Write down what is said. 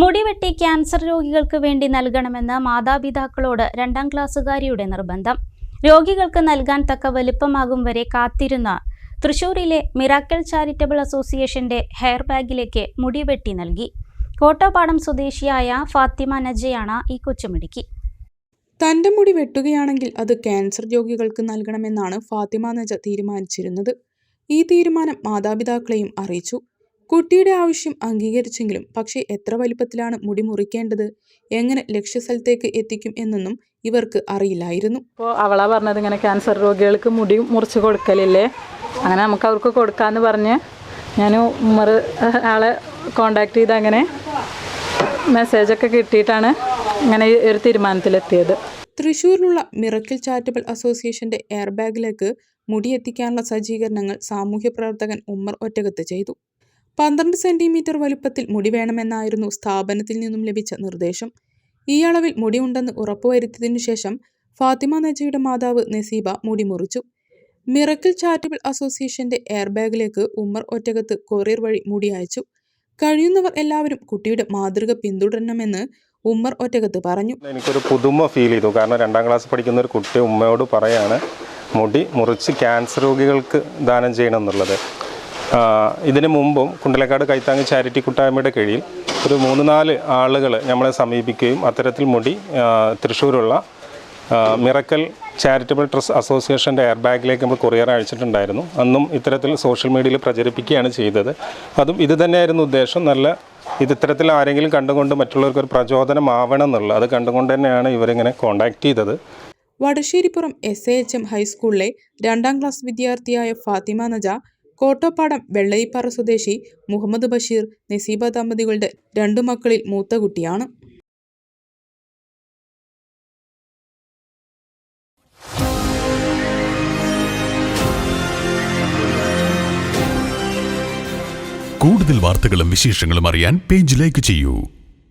മുടിവെട്ടി cancer രോഗികൾക്ക് വേണ്ടി നൽകണമെന്ന് മാതാപിതാക്കളോട് രണ്ടാം ക്ലാസ്സുകാരിയുടെ നിർബന്ധം. രോഗികൾക്ക് നൽകാൻ തക്ക വലുപ്പമാകും വരെ കാത്തിരുന്ന തൃശൂരിലെ മിറാക്കൽ ചാരിറ്റബിൾ അസോസിയേഷന്റെ ഹെയർ ബാഗിലേക്ക് മുടിവെട്ടി നൽകി. കോട്ടപ്പാടം സ്വദേശിയായ ഫാത്തിമ നജയാണ് ഈ കൊച്ചുമിടുക്കി. തന്റെ മുടി വെട്ടുകയാണെങ്കിൽ അത് ക്യാൻസർ രോഗികൾക്ക് നൽകണമെന്നാണ് ഫാത്തിമ നജ തീരുമാനിച്ചിരുന്നത്. ഈ തീരുമാനം മാതാപിതാക്കളെയും അറിയിച്ചു. കുട്ടിയുടെ ആവശ്യം അംഗീകരിച്ചെങ്കിലും പക്ഷേ എത്ര വലിപ്പത്തിലാണ് മുടി മുറിക്കേണ്ടത്? എങ്ങനെ ലക്ഷ്യസ്ഥലത്തേക്ക് എത്തിക്കും എന്നൊന്നും ഇവർക്ക് അറിയില്ലായിരുന്നു. അപ്പോൾ അവളാ പറഞ്ഞത് ഇങ്ങനെ ക്യാൻസർ രോഗികൾക്ക് മുടി മുറിച്ച് കൊടുക്കലില്ലേ? അങ്ങനെ നമുക്ക് അവർക്ക് കൊടുക്കാമെന്ന് പറഞ്ഞ് ഞാൻ ഉമ്മർ ആളെ കോണ്ടാക്ട് ചെയ്ത് അങ്ങനെ മെസ്സേജൊക്കെ കിട്ടിയിട്ടാണ് ഇങ്ങനെ ഒരു തീരുമാനത്തിലെത്തിയത്. തൃശ്ശൂരിലുള്ള മിറക്കിൾ ചാരിറ്റബിൾ അസോസിയേഷന്റെ എയർ ബാഗിലേക്ക് മുടി എത്തിക്കാനുള്ള സജ്ജീകരണങ്ങൾ സാമൂഹ്യ പ്രവർത്തകൻ ഉമ്മർ ഒറ്റകത്ത് ചെയ്തു. പന്ത്രണ്ട് സെന്റിമീറ്റർ വലുപ്പത്തിൽ മുടി വേണമെന്നായിരുന്നു സ്ഥാപനത്തിൽ നിന്നും ലഭിച്ച നിർദ്ദേശം. ഈ അളവിൽ മുടിയുണ്ടെന്ന് ഉറപ്പുവരുത്തിയതിനു ശേഷം ഫാത്തിമ നജയുടെ മാതാവ് നസീബ മുടി മുറിച്ചു. മിറക്കിൾ ചാരിറ്റബിൾ അസോസിയേഷന്റെ എയർ ബാഗിലേക്ക് ഉമ്മർ ഒറ്റകത്ത് കൊറിയർ വഴി മുടി അയച്ചു. കഴിയുന്നവർ എല്ലാവരും കുട്ടിയുടെ മാതൃക പിന്തുടരണമെന്ന് ഉമ്മർ ഒറ്റകത്ത് പറഞ്ഞു. എനിക്കൊരു പുതുമ ഫീൽ ചെയ്തു. കാരണം രണ്ടാം ക്ലാസ് പഠിക്കുന്ന ഒരു കുട്ടി ഉമ്മയോട് പറയാണ് മുടി മുറിച്ച് ക്യാൻസർ രോഗികൾക്ക് ദാനം ചെയ്യണം എന്നുള്ളത്. ഇതിന് മുമ്പും കുണ്ടലക്കാട് കൈത്താങ്ങ് ചാരിറ്റി കൂട്ടായ്മയുടെ കീഴിൽ ഒരു മൂന്ന് നാല് ആളുകൾ നമ്മളെ സമീപിക്കുകയും അത്തരത്തിൽ മുടി തൃശ്ശൂരുള്ള മിറക്കൽ ചാരിറ്റബിൾ ട്രസ്റ്റ് അസോസിയേഷന്റെ എയർ ബാഗിലേക്ക് നമ്മൾ കൊറിയർ അയച്ചിട്ടുണ്ടായിരുന്നു. അന്നും ഇത്തരത്തിൽ സോഷ്യൽ മീഡിയയിൽ പ്രചരിപ്പിക്കുകയാണ് ചെയ്തത്. അതും ഇത് തന്നെയായിരുന്നു ഉദ്ദേശം. നല്ല ഇത് ഇത്തരത്തിൽ ആരെങ്കിലും കണ്ടുകൊണ്ട് മറ്റുള്ളവർക്ക് ഒരു പ്രചോദനമാവണം എന്നുള്ളത് അത് കണ്ടുകൊണ്ട് തന്നെയാണ് ഇവരിങ്ങനെ കോണ്ടാക്ട് ചെയ്തത്. Vadasseripuram S A H M ഹൈസ്കൂളിലെ രണ്ടാം ക്ലാസ് വിദ്യാർത്ഥിയായ ഫാത്തിമ നജ കോട്ടപ്പാടം വെള്ളയിപ്പാറ സ്വദേശി മുഹമ്മദ് ബഷീർ നസീബ ദമ്പതികളുടെ രണ്ടു മക്കളിൽ മൂത്ത കുട്ടിയാണ്. കൂടുതൽ വാർത്തകളും വിശേഷങ്ങളും അറിയാൻ പേജ് ലൈക്ക് ചെയ്യൂ.